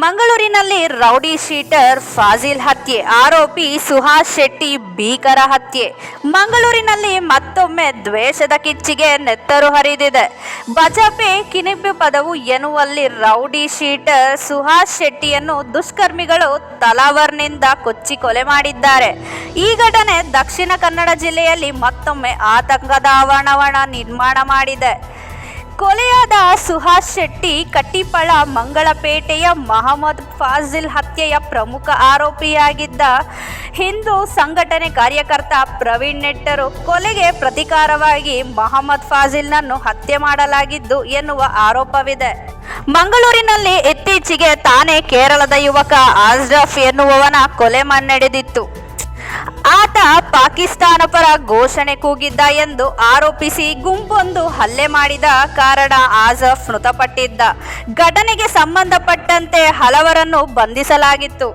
ಮಂಗಳೂರಿನಲ್ಲಿ rowdy sheeter Faasil ಹತ್ಯೆ, ಆರೋಪಿ ಸುಹಾಸ್ ಶೆಟ್ಟಿ ಭೀಕರ ಹತ್ಯೆ. ಮಂಗಳೂರಿನಲ್ಲಿ ಮತ್ತೊಮ್ಮೆ ದ್ವೇಷದ ಕಿಚ್ಚಿಗೆ ನೆತ್ತರು ಹರಿದಿದೆ. ಬಜಪೆ ಕಿನಿಬಿ ಪದವು ಎನ್ನುವಲ್ಲಿ ರೌಡಿ ಶೀಟರ್ ಸುಹಾಸ್ ಶೆಟ್ಟಿಯನ್ನು ದುಷ್ಕರ್ಮಿಗಳು ತಲಾವರ್ನಿಂದ ಕೊಚ್ಚಿ ಕೊಲೆ ಮಾಡಿದ್ದಾರೆ. ಈ ಘಟನೆ ದಕ್ಷಿಣ ಕನ್ನಡ ಜಿಲ್ಲೆಯಲ್ಲಿ ಮತ್ತೊಮ್ಮೆ ಆತಂಕದ ಆವರಣವಣ ನಿರ್ಮಾಣ ಮಾಡಿದೆ. ಕೊಲೆಯಾದ ಸುಹಾಸ್ ಶೆಟ್ಟಿ, ಕಟ್ಟಿಪಳ, ಮಂಗಳಪೇಟೆಯ ಮಹಮ್ಮದ್ ಫಾಜಿಲ್ ಹತ್ಯೆಯ ಪ್ರಮುಖ ಆರೋಪಿಯಾಗಿದ್ದ ಹಿಂದೂ ಸಂಘಟನೆ ಕಾರ್ಯಕರ್ತ ಪ್ರವೀಣ್ ನೆಟ್ಟರು. ಕೊಲೆಗೆ ಪ್ರತಿಕಾರವಾಗಿ ಮಹಮ್ಮದ್ ಫಾಜಿಲ್ನನ್ನು ಹತ್ಯೆ ಮಾಡಲಾಗಿದ್ದು ಎನ್ನುವ ಆರೋಪವಿದೆ. ಮಂಗಳೂರಿನಲ್ಲಿ ಇತ್ತೀಚೆಗೆ ತಾನೇ ಕೇರಳದ ಯುವಕ ಆಜ್ರಫ್ ಎನ್ನುವವನ ಕೊಲೆ ನಡೆದಿತ್ತು ಆತ ಪಾಕಿಸ್ತಾನ ಪರ ಘೋಷಣೆ ಕೂಗಿದ್ದ ಎಂದು ಆರೋಪಿಸಿ ಗುಂಪೊಂದು ಹಲ್ಲೆ ಮಾಡಿದ ಕಾರಣ ಆಜಫ್ ಮೃತಪಟ್ಟಿದ್ದ. ಘಟನೆಗೆ ಸಂಬಂಧಪಟ್ಟಂತೆ ಹಲವರನ್ನು ಬಂಧಿಸಲಾಗಿತ್ತು.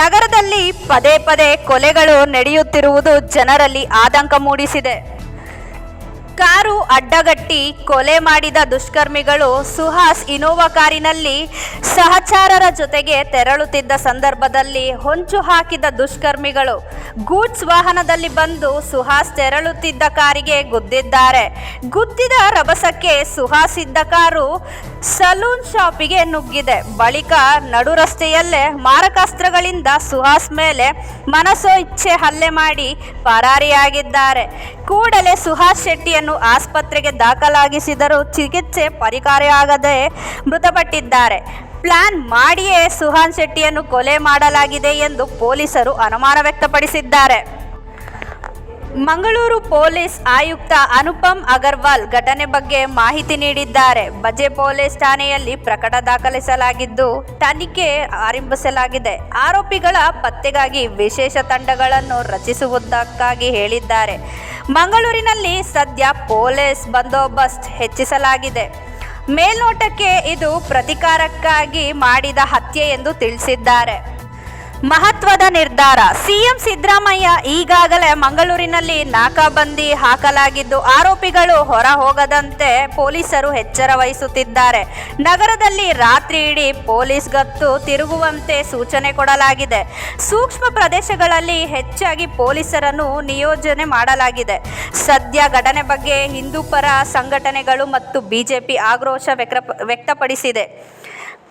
ನಗರದಲ್ಲಿ ಪದೇ ಪದೇ ಕೊಲೆಗಳು ನಡೆಯುತ್ತಿರುವುದು ಜನರಲ್ಲಿ ಆತಂಕ ಮೂಡಿಸಿದೆ. ಕಾರು ಅಡ್ಡಗಟ್ಟಿ ಕೊಲೆ ಮಾಡಿದ ದುಷ್ಕರ್ಮಿಗಳು ಸುಹಾಸ್ ಇನೋವಾ ಕಾರಿನಲ್ಲಿ ಸಹಚಾರರ ಜೊತೆಗೆ ತೆರಳುತ್ತಿದ್ದ ಸಂದರ್ಭದಲ್ಲಿ ಹೊಂಚು ಹಾಕಿದ ದುಷ್ಕರ್ಮಿಗಳು. ಗೂಡ್ಸ್ ವಾಹನದಲ್ಲಿ ಬಂದು ಸುಹಾಸ್ ತೆರಳುತ್ತಿದ್ದ ಕಾರಿಗೆ ಗುದ್ದಿದ್ದಾರೆ. ಗುದ್ದಿದ ರಭಸಕ್ಕೆ ಸುಹಾಸ್ ಇದ್ದ ಕಾರು ಸಲೂನ್ ಶಾಪಿಗೆ ನುಗ್ಗಿದೆ. ಬಳಿಕ ನಡು ರಸ್ತೆಯಲ್ಲೇ ಮಾರಕಾಸ್ತ್ರಗಳಿಂದ ಸುಹಾಸ್ ಮೇಲೆ ಮನಸೋ ಇಚ್ಛೆ ಹಲ್ಲೆ ಮಾಡಿ ಪರಾರಿಯಾಗಿದ್ದಾರೆ. ಕೂಡಲೇ ಸುಹಾಸ್ ಶೆಟ್ಟಿಯನ್ನು ಆಸ್ಪತ್ರೆಗೆ ದಾಖಲಾಗಿಸಿದರೂ ಚಿಕಿತ್ಸೆ ಪರಿಕಾರಿಯಾಗದೆ ಮೃತಪಟ್ಟಿದ್ದಾರೆ. ಪ್ಲಾನ್ ಮಾಡಿಯೇ ಸುಹಾನ್ ಶೆಟ್ಟಿಯನ್ನು ಕೊಲೆ ಮಾಡಲಾಗಿದೆ ಎಂದು ಪೊಲೀಸರು ಅನುಮಾನ ವ್ಯಕ್ತಪಡಿಸಿದ್ದಾರೆ. ಮಂಗಳೂರು ಪೊಲೀಸ್ ಆಯುಕ್ತ ಅನುಪಮ್ ಅಗರ್ವಾಲ್ ಘಟನೆ ಬಗ್ಗೆ ಮಾಹಿತಿ ನೀಡಿದ್ದಾರೆ. ಬಜೆ ಪೊಲೀಸ್ ಠಾಣೆಯಲ್ಲಿ ಪ್ರಕಟ ದಾಖಲಿಸಲಾಗಿದ್ದು, ತನಿಖೆ ಆರಂಭಿಸಲಾಗಿದೆ. ಆರೋಪಿಗಳ ಪತ್ತೆಗಾಗಿ ವಿಶೇಷ ತಂಡಗಳನ್ನು ರಚಿಸುವುದಕ್ಕಾಗಿ ಹೇಳಿದ್ದಾರೆ. ಮಂಗಳೂರಿನಲ್ಲಿ ಸದ್ಯ ಪೊಲೀಸ್ ಬಂದೋಬಸ್ತ್ ಹೆಚ್ಚಿಸಲಾಗಿದೆ. ಮೇಲ್ನೋಟಕ್ಕೆ ಇದು ಪ್ರತಿಕಾರಕ್ಕಾಗಿ ಮಾಡಿದ ಹತ್ಯೆ ಎಂದು ತಿಳಿಸಿದ್ದಾರೆ. ಮಹತ್ವದ ನಿರ್ಧಾರ. ಸಿಎಂ ಸಿದ್ದರಾಮಯ್ಯ ಈಗಾಗಲೇ ಮಂಗಳೂರಿನಲ್ಲಿ ನಾಕಾಬಂದಿ ಹಾಕಲಾಗಿದ್ದು, ಆರೋಪಿಗಳು ಹೊರ ಹೋಗದಂತೆ ಪೊಲೀಸರು ಎಚ್ಚರ ವಹಿಸುತ್ತಿದ್ದಾರೆ. ನಗರದಲ್ಲಿ ರಾತ್ರಿ ಇಡೀ ಪೊಲೀಸ್ ಗತ್ತು ತಿರುಗುವಂತೆ ಸೂಚನೆ ಕೊಡಲಾಗಿದೆ. ಸೂಕ್ಷ್ಮ ಪ್ರದೇಶಗಳಲ್ಲಿ ಹೆಚ್ಚಾಗಿ ಪೊಲೀಸರನ್ನು ನಿಯೋಜನೆ ಮಾಡಲಾಗಿದೆ. ಸದ್ಯ ಘಟನೆ ಬಗ್ಗೆ ಹಿಂದೂ ಪರ ಸಂಘಟನೆಗಳು ಮತ್ತು ಬಿಜೆಪಿ ವ್ಯಕ್ತ ವ್ಯಕ್ತಪಡಿಸಿದೆ.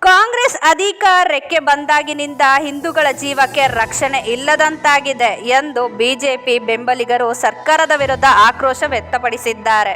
ಕಾಂಗ್ರೆಸ್ ಅಧಿಕಾರಕ್ಕೆ ಬಂದಾಗಿನಿಂದ ಹಿಂದೂಗಳ ಜೀವಕ್ಕೆ ರಕ್ಷಣೆ ಇಲ್ಲದಂತಾಗಿದೆ ಎಂದು ಬಿಜೆಪಿ ಬೆಂಬಲಿಗರು ಸರ್ಕಾರದ ವಿರುದ್ಧ ಆಕ್ರೋಶ ವ್ಯಕ್ತಪಡಿಸಿದ್ದಾರೆ.